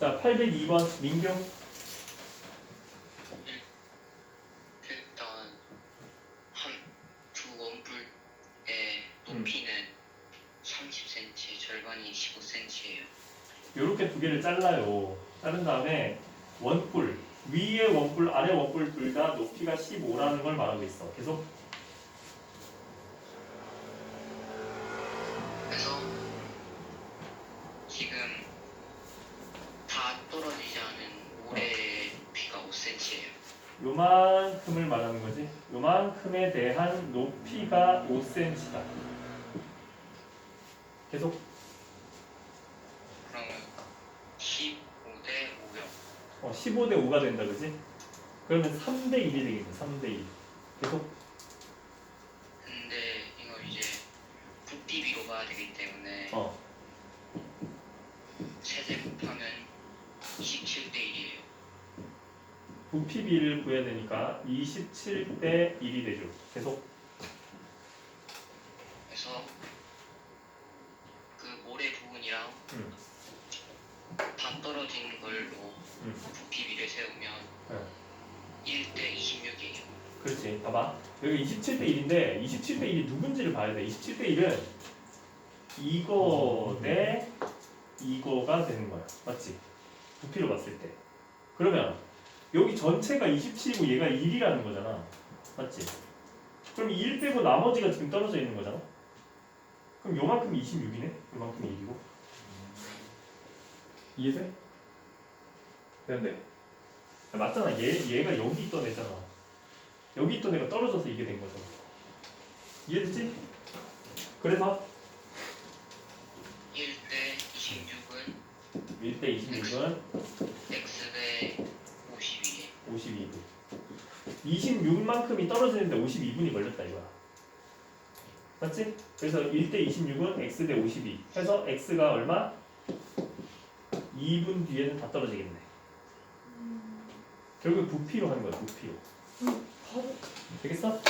자, 802번 민규. 일단 한두 원뿔의 높이는 30cm, 절반이 15cm예요. 요렇게 두 개를 잘라요. 자른 다음에 원뿔 위에 원뿔 아래 원뿔 둘 다 높이가 15라는 걸 말하고 있어. 계속 그래서 지금 다 떨어지지 않은 모래의 높이가 5cm예 요. 요만큼을 말하는 거지. 요만큼에 대한 높이가 5cm다. 계속 그러면 15대 5요. 어, 15대 5가 된다, 그지? 그러면 3대 1이 되겠네. 3대 1. 계속 근데 이거 이제 붓비비로 봐야 되기 때문에 어, 세제곱하면 27대 1이에요. 부피비를 구해야 되니까 27대 1이 되죠. 계속 그래서 그 모래 부분이랑 음. 다 떨어진 걸로 음. 부피비를 세우면 네. 1대 26이에요. 그렇지. 봐봐. 여기 27대 1인데 27대 1이 누군지를 봐야 돼. 27대 1은 이거 대 이거가 되는 거야. 맞지? 부피로 봤을 때. 그러면 여기 전체가 27이고 얘가 1이라는 거잖아. 맞지? 그럼 1 빼고 나머지가 지금 떨어져 있는 거잖아. 그럼 요만큼이 26이네? 요만큼이 1이고. 이해돼? 되는데. 맞잖아. 얘, 얘가 여기 있던 애잖아. 여기 있던 애가 떨어져서 이게 된 거죠. 이해됐지? 그래서 1대 26은 1대 26은 x대 52. 52분. 26만큼이 떨어지는데 52분이 걸렸다 이거야. 맞지? 그래서 1대 26은 x 대 52. 해서 x가 얼마? 2분 뒤에는 다 떨어지겠네. 결국 부피로 하는 거야, 부피로. 바로 되겠어?